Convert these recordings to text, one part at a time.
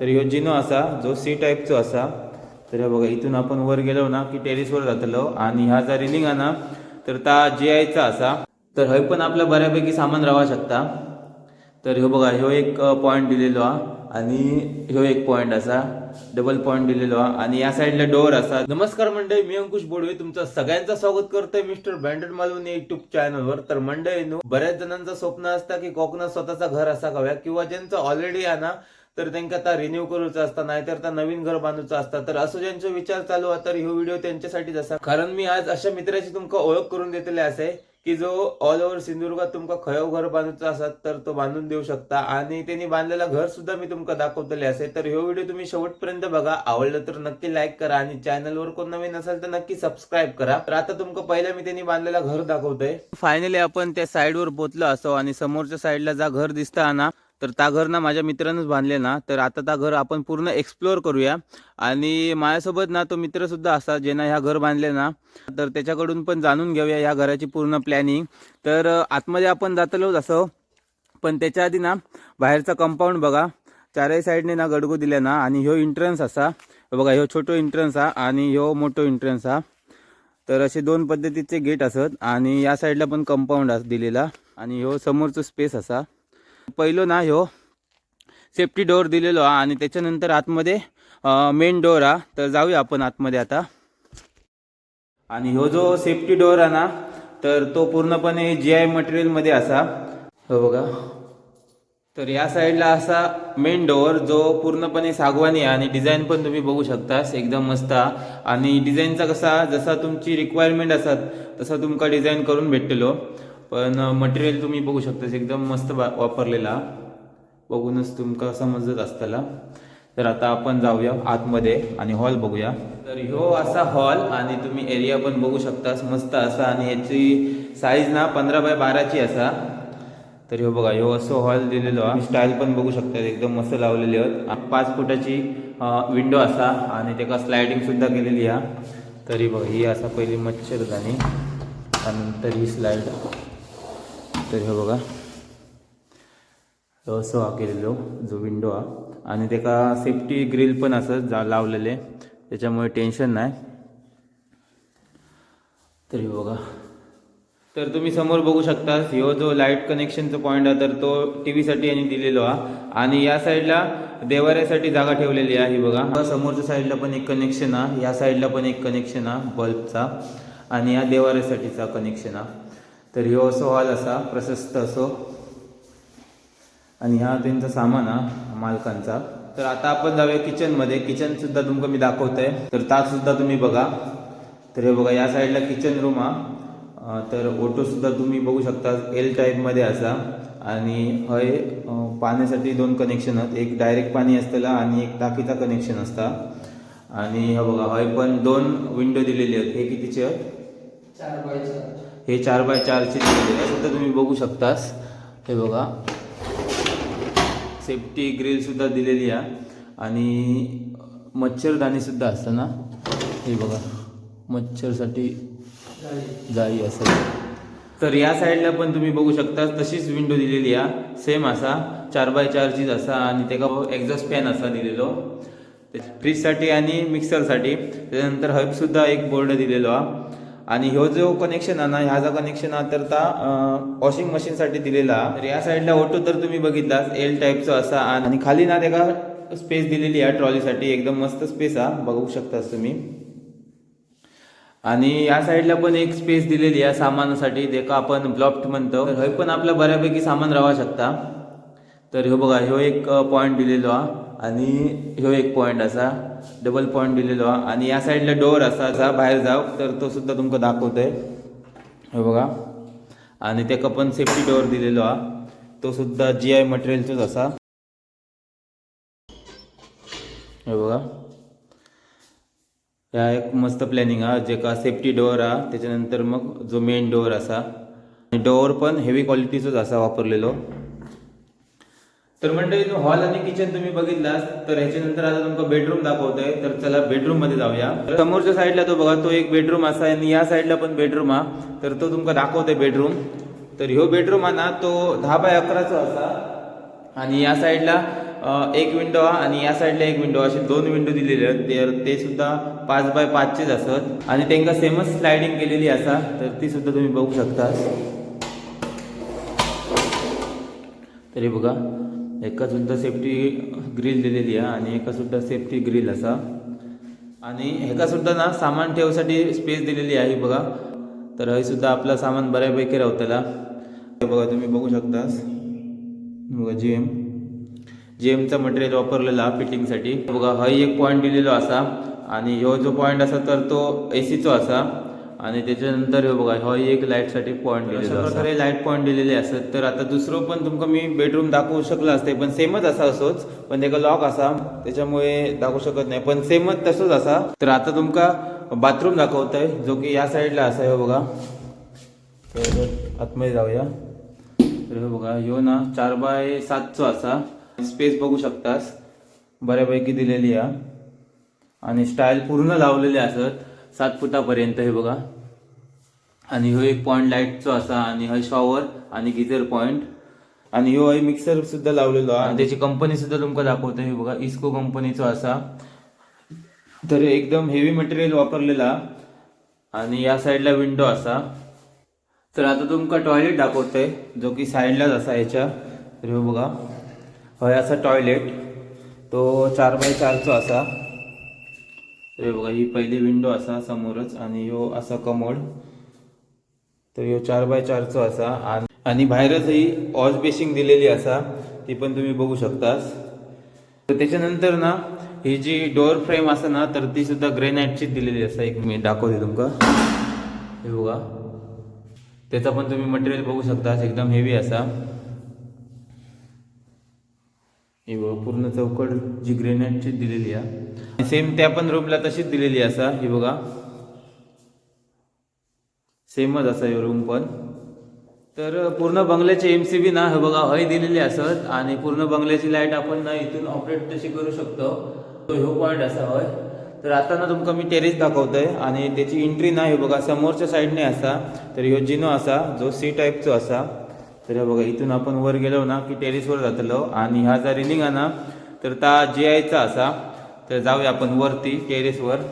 तर ह्यो जिनो असा जो सी टाईपचो असा तर हे बघा इथून आपण वर गेलो ना की टेरिसवर जातलो आणि ह्या जर रिलिंग आहे ना तर ता जी आयचा असा तर हय पण आपल्या बऱ्यापैकी सामान रावा शकता. तर ह्यो बघा ह्यो एक पॉईंट दिलेलो हा. आणि ह्यो एक पॉईंट असा डबल पॉईंट दिलेलो हा. आणि या साईडला डोअर असा नमस्कार मंडळी मी अंकुश बोडवे. तुमचं सगळ्यांचं स्वागत करतोय मिस्टर ब्रँडेड मालवण युट्यूब चॅनलवर तर मंडळी बऱ्याच जणांचं स्वप्न असतं की कोकणात स्वतःचा घर असा हव्या किंवा ज्यांचं ऑलरेडी आहे ना तर त्यांना आता रिन्यू करूचा असता नाहीतर त्या नवीन घर बांधूचा असता. तर असं ज्यांचा विचार चालू आहे तर ह्यो व्हिडिओ त्यांच्यासाठीच असा कारण मी आज अशा मित्राची तुमका ओळख करून देतले असे की जो ऑल ओव्हर सिंधुदुर्गात तुमका खयो घर बांधूचा असत तर तो बांधून देऊ शकता. आणि त्यांनी बांधलेला घर सुद्धा मी तुमका दाखवतले असे. तर ह्यो व्हिडिओ तुम्ही शेवटपर्यंत बघा. आवडलं तर नक्की लाईक करा आणि चॅनलवर कोण नवीन असेल तर नक्की सबस्क्राईब करा. तर आता तुमका पहिला मी त्यांनी बांधलेला घर दाखवतोय. फायनली आपण त्या साईडवर पोहोचलो असो आणि समोरच्या साईडला जा घर दिसता ना तर त्या घर ना माझ्या मित्रानंच बांधले ना तर आता त्या घर आपण पूर्ण एक्सप्लोअर करूया. आणि माझ्यासोबत ना तो मित्रसुद्धा असा ज्यांना ह्या घर बांधले ना तर त्याच्याकडून पण जाणून घेऊया ह्या घराची पूर्ण प्लॅनिंग तर आतमध्ये आपण जातलोच असं पण त्याच्या आधी ना बाहेरचा कंपाऊंड बघा. चारही साईडने ना गडगो दिले ना आणि ह्यो इंट्रन्स असा. बघा ह्यो छोटो इंट्रन्स हा आणि ह्यो मोठो इंट्रन्स हा. तर असे दोन पद्धतीचे गेट असत आणि या साईडला पण कंपाऊंड दिलेला आणि ह्यो समोरचं स्पेस असा. पहिलो ना ह्यो सेफ्टी डोअर दिलेलो हा आणि त्याच्यानंतर आतमध्ये मेन डोअर हा. तर जाऊया आपण आतमध्ये आता. आणि ह्यो जो सेफ्टी डोअर आहे ना तर तो पूर्णपणे जी आय मटेरियलमध्ये असा. हो बघा. तर या साईडला असा मेन डोअर जो पूर्णपणे सागवानी आहे आणि डिझाईन पण तुम्ही बघू शकता एकदम मस्त आणि डिझाईनचा कसा जसा तुमची रिक्वायरमेंट असतात तसा तुमका डिझाईन करून भेटलेलो. पण मटेरियल तुम्ही बघू शकता एकदम मस्त बा- वापरलेला. बघूनच तुमका समजत असताला. तर आता आपण जाऊया आतमध्ये आणि हॉल बघूया. तर ह्यो असा हॉल आणि तुम्ही एरिया पण बघू शकता मस्त असा आणि याची साईज ना पंधरा बाय बाराची असा. तर ह्यो बघा ह्यो असं हॉल दिलेलो आहे. स्टाईल पण बघू शकता एकदम मस्त लावलेली आहेत. पाच फुटाची विंडो असा आणि त्याका स्लायडिंग सुद्धा केलेली आहे. तरी बघा ही असा पहिली मच्छरदाणी. आणि नंतर ही स्लाईड तर हे बघा. ह्यो असं हा केलेलो जो विंडो हा. आणि त्याका सेफ्टी ग्रिल पण असं जा लावलेले. त्याच्यामुळे टेन्शन नाही. तरी बघा. तर तुम्ही समोर बघू शकता ह्यो जो लाइट कनेक्शनचा पॉईंट आहे तर तो टी व्हीसाठी यांनी दिलेलो हा. आणि या साईडला देवाऱ्यासाठी जागा ठेवलेली आहे ही बघा. समोरच्या साईडला पण एक कनेक्शन हा. या साईडला पण एक कनेक्शन हा बल्बचा आणि या देवाऱ्यासाठीचा कनेक्शन हा. तर ह्यो असो हॉल असा प्रशस्त असो. आणि हा त्यांचा सामान हा मालकांचा. तर आता आपण जाऊया किचनमध्ये किचन सुद्धा तुमका मी दाखवतोय. तर तात सुद्धा तुम्ही बघा. तर हे बघा या साईडला किचन रूम हा. तर ओटो सुद्धा तुम्ही बघू शकता. एल टाईपमध्ये असा. आणि हय पाण्यासाठी दोन कनेक्शन आहेत. एक डायरेक्ट पाणी असताला आणि एक टाकीचा कनेक्शन असता. आणि हे बघा हय पण दोन विंडो दिलेली आहेत. हे कितीचे आहेत? चार बाय चार. हे चार बाय चारचे दिलेले आहे सुद्धा तुम्ही बघू शकतास. हे बघा. सेफ्टी ग्रिलसुद्धा दिलेली आहे. आणि मच्छरदाणीसुद्धा असतं ना? हे बघा. मच्छरसाठी जाई असेल. तर या साईडला पण तुम्ही बघू शकता तशीच विंडो दिलेली आहे. सेम असा. चार बाय चारचीच असा. आणि त्याका एक्झॉस्ट फॅन असा दिलेलो. फ्रीजसाठी आणि मिक्सरसाठी त्याच्यानंतर हबसुद्धा एक बोर्ड दिलेलो हा आणि ह्यो जो कनेक्शन आहे ना ह्या जो कनेक्शन हा तर ता वॉशिंग मशीनसाठी दिलेला. तर या साईडला ऑटो तर तुम्ही बघितला एल टाईपचा असा. आणि खाली ना त्याका स्पेस दिलेली आहे ट्रॉलीसाठी एकदम मस्त स्पेस हा बघू शकतास तुम्ही. आणि या साईडला पण एक स्पेस दिलेली आहे सामानासाठी. देखा आपण ब्लॉफ्ट म्हणतो. तर हे पण आपलं बऱ्यापैकी सामान राहू शकता. तर ह्यो बघा ह्यो एक पॉईंट दिलेलो हा. आणि ह्यो एक पॉईंट असा. डबल पॉईंट दिलेलो हा. आणि या साईडला डोअर असा जा बाहेर जाव. तर तो सुद्धा तुमका दाखवतोय. हे बघा. आणि त्याका पण सेफ्टी डोअर दिलेलो हा. तो सुद्धा जी आय मटेरियलचोच असा. हे बघा. ह्या एक मस्त प्लॅनिंग हा. जे का सेफ्टी डोअर हा त्याच्यानंतर मग जो मेन डोअर असा. आणि डोअर पण हेवी क्वालिटीचोच असा वापरलेलो. तर मंडळी हॉल आणि किचन तुम्ही बघितलास तर ह्याच्यानंतर आता तुमका बेडरूम दाखवतोय. तर चला बेडरूममध्ये जाऊया. तर समोरच्या साईडला तो बघा तो एक बेडरूम असा आहे आणि या साईडला पण बेडरूम हा. तर तो तुमका दाखवतोय बेडरूम तर ह्यो बेडरूम हा ना तो दहा बाय अकराचा असा. आणि या साईडला एक विंडो हा आणि या साईडला एक विंडो असे दोन विंडो दिलेले आहेत. तर ते सुद्धा पाच बाय पाचचेच असत. आणि त्यांना सेमच स्लायडिंग केलेली असा. तर ती सुद्धा तुम्ही बघू शकता. तरी बघा. एका सुद्धा सेफ्टी ग्रिल दिलेली आहे आणि एका सुद्धा सेफ्टी ग्रिल असा. आणि एका सुद्धा ना सामान ठेवसाठी स्पेस दिलेली आहे बघा. तर हे सुद्धा आपलं सामान बऱ्यापैकी राहतला हे बघा तुम्ही बघू शकता बघा जी एम जी एमचा मटेरियल वापरलेला फिटिंगसाठी बघा हा एक पॉईंट दिलेलो असा. आणि ह्यो जो पॉईंट असा तर तो ए सीचो असा. आणि त्याच्यानंतर हे बघा हा एक लाईटसाठी पॉईंट दिलेलो प्रकारे लाइट पॉईंट दिलेले असत तर आता दुसरं पण तुमका मी बेडरूम दाखवू शकलो असते पण सेमच असा असोच. पण त्याचा लॉक असा त्याच्यामुळे दाखवू शकत नाही. पण सेमच तसंच असा. तर आता तुमका बाथरूम दाखवतोय जो की या साईडला असा आहे बघा. तर आतमध्ये जाऊया. तर हे बघा ह्यो ना चार बाय सातचो असा. स्पेस बघू शकतास. बऱ्यापैकी दिलेली आहे. आणि स्टाईल पूर्ण लावलेले असत. सात फुटापर्यंत हे बघा. आणि ह्यो एक पॉइंट लाईटचो असा आणि हा शॉवर आणि गिझर पॉइंट आणि ह्यो एक मिक्सर सुद्धा लावलेलो आणि त्याची कंपनी सुद्धा तुमका दाखवतो हे बघा इस्को कंपनीचो असा. तर एकदम हेवी मटेरियल वापरलेला. आणि या साईडला विंडो असा. तर आता तुमका टॉयलेट दाखवतोय जो की साईडलाच असा ह्याच्या तर हे बघा. हय असा टॉयलेट तो चार बाय चारचो असा. तर हे बघा ही पहिली विंडो असा समोरच आणि ह्यो असा कमोड. तर ह्यो चार बाय चारचो असा. आणि आणि बाहेरच ही वॉश बेसिंग दिलेली असा ती पण तुम्ही बघू शकतास. तर त्याच्यानंतर ना ही जी डोअर फ्रेम असा ना तर ती सुद्धा ग्रेनाईटचीच दिलेली असा. एक मी दाखवते तुमका. हे बघा. त्याचा पण तुम्ही मटेरियल बघू शकता एकदम हेवी असा. हे बघा पूर्ण चौकट जी ग्रेनाईटची दिलेली आहे. सेम त्या पण रूमला तशीच दिलेली असा ही बघा. सेमच असा हे रूम पण. तर पूर्ण बंगल्याचे एम सी बी ना हे बघा हय दिलेली असत आणि पूर्ण बंगल्याची लाइट आपण ना इथून ऑपरेट तशी करू शकतो. तो ह्यो पॉईंट असा हय. तर आता ना तुमका मी टेरेस दाखवतोय. आणि त्याची एंट्री ना हे बघा समोरच्या साईडने असा. तर ह्यो जिनो असा जो सी टाईपचो असा. तर हे बघा इथून आपण वर गेलो ना की टेरेसवर जातलो आणि ह्या जर आहे ना तर ता जे आयचा असा तर जाऊया आपण वरती टेरेसवर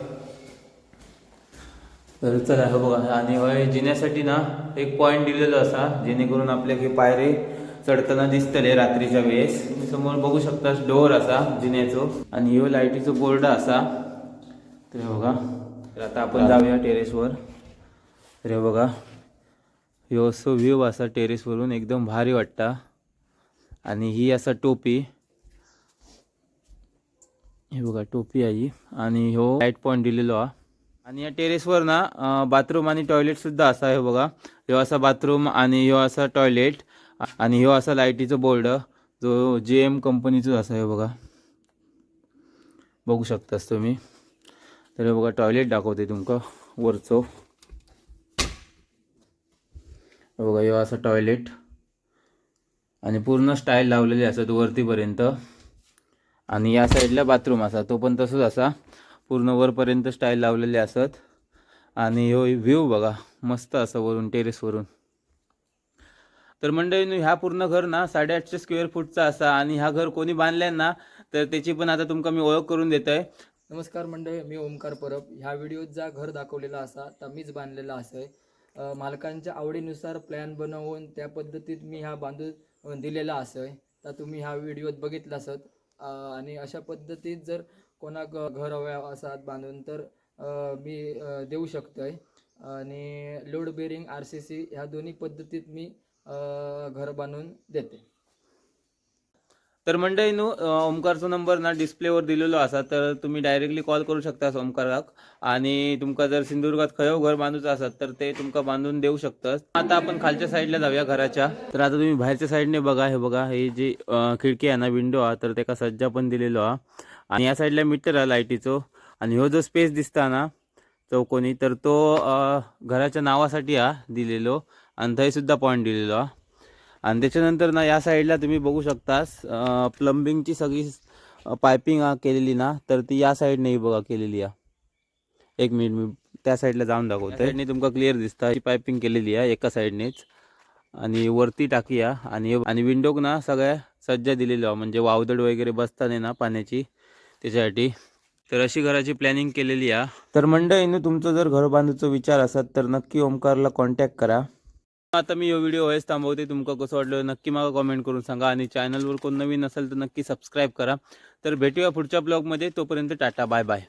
तर चला हे बघा आणि होय जिन्यासाठी ना एक पॉईंट दिलेलो असा जेणेकरून आपल्या हे पायरे चढताना दिसतले रात्रीच्या वेळेस. तुम्ही समोर बघू शकता डोअर असा जिन्याचो आणि ह्यो लाईटीचो बोर्ड असा. तर हे बघा तर आता आपण जाऊया टेरेसवर तर हे बघा ह्यो असो व्ह्यू असा टेरेसवरून एकदम भारी वाटता. आणि ही असा टोपी. हे बघा टोपी आहे ही. आणि ह्यो लाइट पॉईंट दिलेलो हा. आणि या टेरेसवर ना बाथरूम आणि टॉयलेट सुद्धा असा आहे बघा. ह्यो असा बाथरूम आणि ह्यो असा टॉयलेट आणि ह्यो असा लायटीचो बोर्ड जो जे एम कंपनीचो असा आहे बघा. बघू शकतास तुम्ही. तर हे बघा टॉयलेट दाखवते तुमका वरचो. बघा हे असं टॉयलेट आणि पूर्ण स्टाईल लावलेली असत वरतीपर्यंत. आणि या साईडला बाथरूम असा तो पण तसंच असा. पूर्ण वरपर्यंत स्टाईल लावलेली असत. आणि हो व्ह्यू बघा मस्त असं वरून टेरेसवरून तर मंडळीनं ह्या पूर्ण घर ना साडेआठशे स्क्वेअर फूटचा असा आणि ह्या घर कोणी बांधलंय ना तर त्याची पण आता तुमका मी ओळख करून देत आहे नमस्कार मंडळी मी ओमकार परब. ह्या व्हिडिओत जा घर दाखवलेला असा तर मीच बांधलेला असं आहे मालकांच्या आवडीनुसार प्लॅन बनवून त्या पद्धतीत मी ह्या बांधून दिलेला असं तर तुम्ही ह्या व्हिडिओत बघितला असत. आणि अशा पद्धतीत जर कोणा ग- घर हव्या असात बांधून तर मी देऊ देऊ आहे आणि load bearing R C C ह्या दोन्ही पद्धतीत मी घर बांधून देते. तर मंडळी न्हू ओमकारचो नंबर ना डिस्प्लेवर दिलेलो असा तर तुम्ही डायरेक्टली कॉल करू शकता ओमकाराक आणि तुमका जर सिंधुदुर्गात खयो घर बांधूचं असत तर ते तुमका बांधून देऊ शकतात आता आपण खालच्या साईडला जाऊया घराच्या. तर आता तुम्ही बाहेरच्या साईडने बघा हे बघा हे जी खिडकी आहे ना विंडो हा तर त्याका सज्जा पण दिलेलो हा आणि या साईडला मीटर आहे लाईटीचो. आणि ह्यो जो स्पेस दिसता ना चौकोनी तर तो घराच्या नावासाठी हा दिलेलो. आणि थंय सुद्धा पॉईंट दिलेलो हा. आणि त्याच्यानंतर ना या साईडला तुम्ही बघू शकतास प्लंबिंगची सगळी पायपिंग केलेली ना तर ती या साईडने बघा केलेली आहे एक मिनिट मी त्या साईडला जाऊन दाखवतोय. साईडने तुमका क्लिअर दिसता ही पायपिंग केलेली आहे एका साईडनेच आणि वरती टाकूया आणि आणि विंडोक ना सगळ्या सज्जा दिलेल्या म्हणजे वावदड वगैरे बसता नाही ना पाण्याची त्याच्यासाठी. तर अशी घराची प्लॅनिंग केलेली आहे तर मंडळीनं तुमचं जर घर बांधूचा विचार असत तर नक्की ओमकारला कॉन्टॅक्ट करा. आता मी हो व्हिडिओ हेच थांबवते. तुमका कसं वाटलं नक्की मला कॉमेंट करून सांगा आणि चॅनलवर कोण नवीन असेल तर नक्की सबस्क्राईब करा. तर भेटूया पुढच्या ब्लॉगमध्ये तोपर्यंत टाटा बाय बाय